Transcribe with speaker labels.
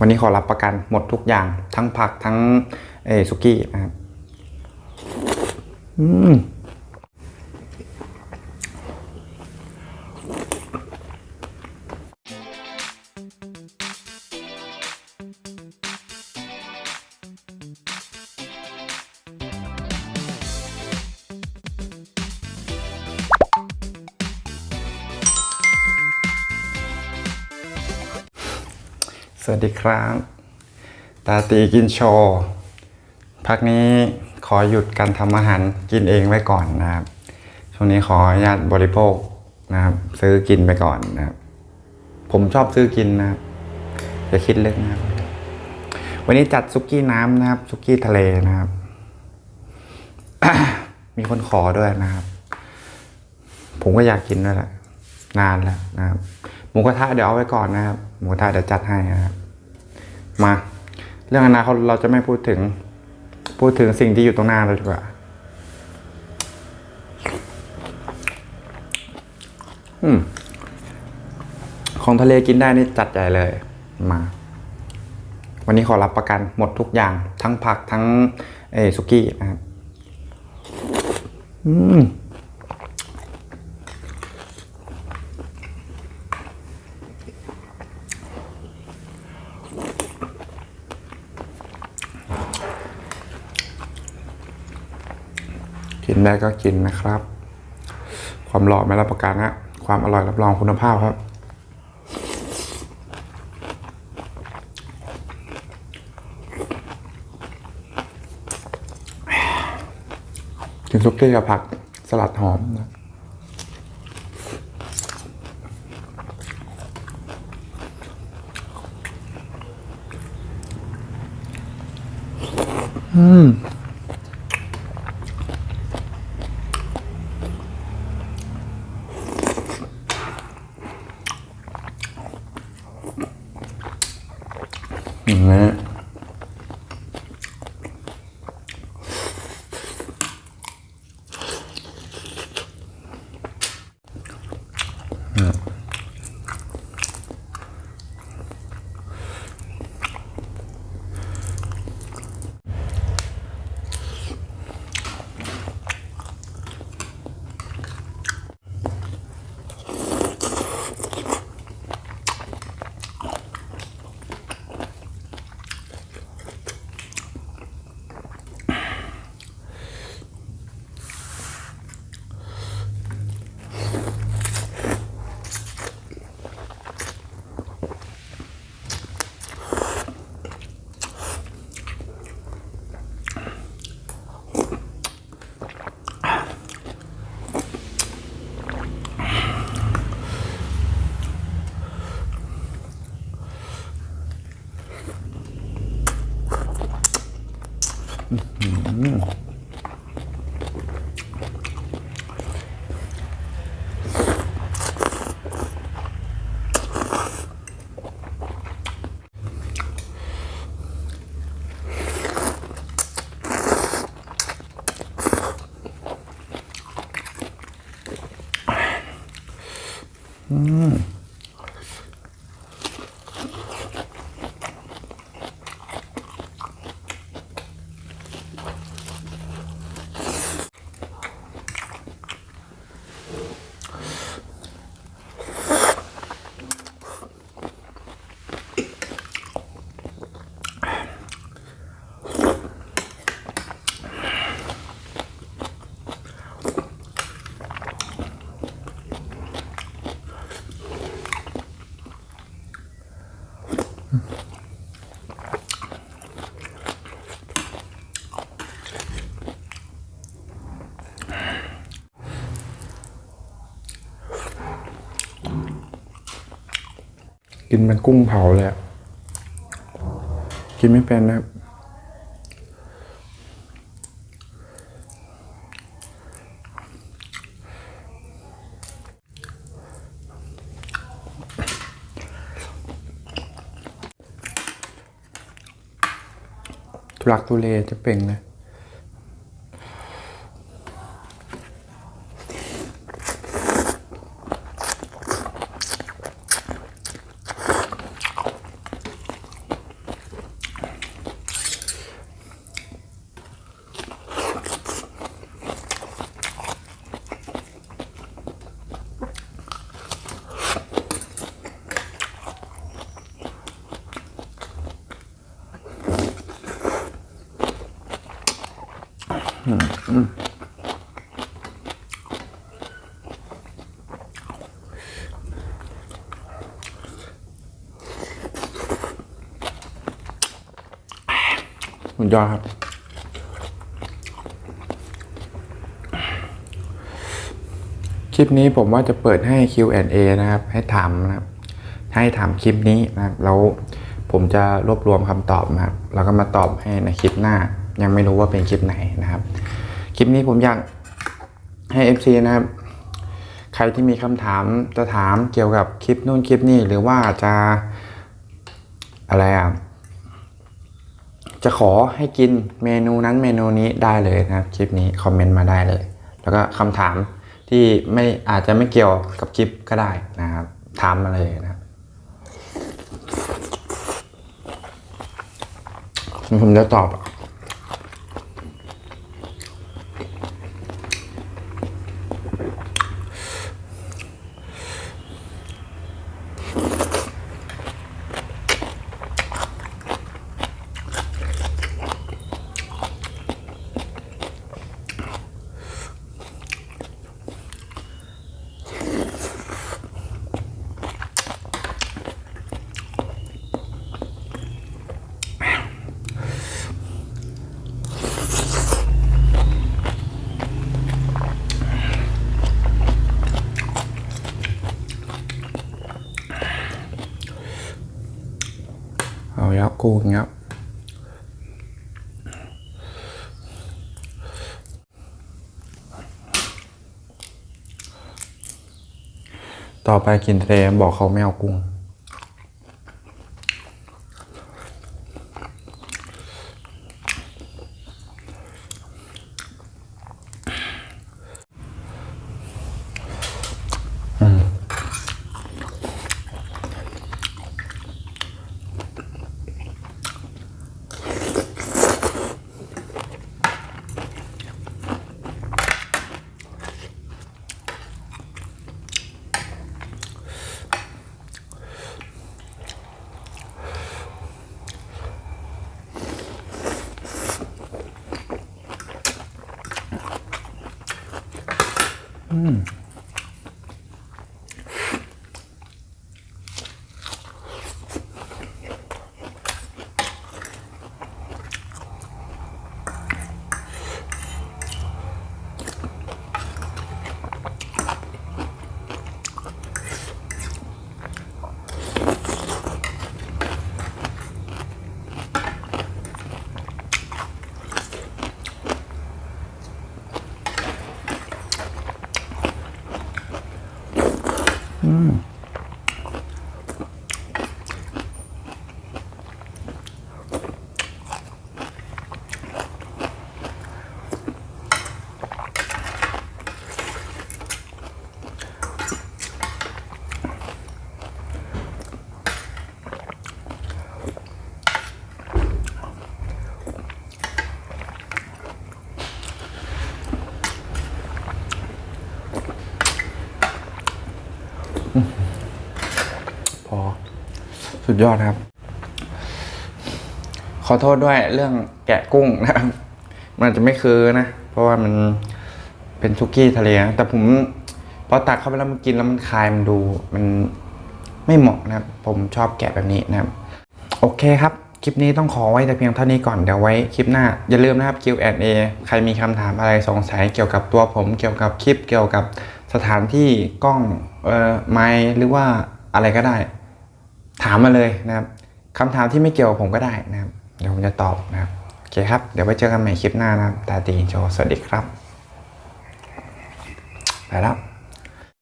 Speaker 1: วันนี้ขอรับประกันหมดทุกอย่าง ทั้งผักทั้งเอสุกี้นะครับอืม สวัสดีครับ ตาตีกินโชว์ พักนี้ขอหยุดการทำอาหารกินเองไว้ก่อนนะครับ ช่วงนี้ขออนุญาตบริโภคนะครับ ซื้อกินไปก่อนนะครับ ผมชอบซื้อกินนะครับอย่าคิดเล็กนะครับ วันนี้จัดซุกี้น้ำนะครับซุกี้ทะเลนะครับ มีคนขอด้วยนะครับ ผมก็อยากกินด้วยแหละนานแล้วนะครับ มูกระทะเดี๋ยวเอาไว้ก่อนนะครับ หมูกระทะเดี๋ยวจัดให้นะครับ มา เรื่องอนาคตเราจะไม่พูดถึง พูดถึงสิ่งที่อยู่ตรงหน้าเราดีกว่า อืม ของทะเลกินได้นี่จัดใหญ่เลย มา วันนี้ขอรับประกันหมดทุกอย่าง ทั้งผักทั้งเอสุกี้นะครับ อืม กินได้ก็กินนะครับ ความหล่อไม่รับประกันนะความอร่อยรับรองคุณภาพครับ กินซุกี้กับผักสลัดหอมนะอืม อย่า กินเป็นกุ้งเผาเลยกินไม่เป็นนะครับ ทุลักทุเลจะเป่งนะอ สุดยอดครับ คลิปนี้ผมว่าจะเปิดให้ Q&A นะครับ ให้ถามนะครับ ให้ถามคลิปนี้นะครับ แล้วผมจะรวบรวมคำตอบนะครับ แล้วก็มาตอบให้ในคลิปหน้า ยังไม่รู้ว่าเป็นคลิปไหนนะครับ คลิปนี้ผมอยากให้ FC นะครับ ใครที่มีคำถามจะถามเกี่ยวกับคลิปนู่นคลิปนี้หรือว่าจะอะไรอะ จะขอให้กินเมนูนั้นเมนูนี้ได้เลยนะครับคลิปนี้คอมเมนต์มาได้เลย แล้วก็คำถามที่ไม่อาจจะไม่เกี่ยวกับคลิปก็ได้นะครับถามมาเลยนะครับผมจะตอบ กูอย่างเงี้ยต่อไปกินทะเลบอกเขาไม่เอากุ้ง พ ดยอดครับ ขอโทษด้วยเรื่องแกะกุ้งนะครับมันอาจจะไม่คือนะ เพราะว่ามันเป็นซุกี้ทะเลนะแต่ผมพอตักเข้าไปแล้วมันกินแล้วมันคายมันดูมันไม่เหมาะนะครับ ผมชอบแกะแบบนี้นะครับ โอเคครับ คลิปนี้ต้องขอไว้แต่เพียงเท่านี้ก่อนเดี๋ยวไว้คลิปหน้า อย่าลืมนะครับ Q&A ใครมีคำถามอะไรสงสัยเกี่ยวกับตัวผม เกี่ยวกับคลิปเกี่ยวกับสถานที่กล้องเอ่อไมค์หรือว่าอะไรก็ได้ ถามมาเลยนะครับคำถามที่ไม่เกี่ยวกับผมก็ได้นะครับ เดี๋ยวผมจะตอบนะครับ โอเคครับ เดี๋ยวไปเจอกันใหม่คลิปหน้านะครับ ตาตีโชสวัสดีครับ ไปแล้ว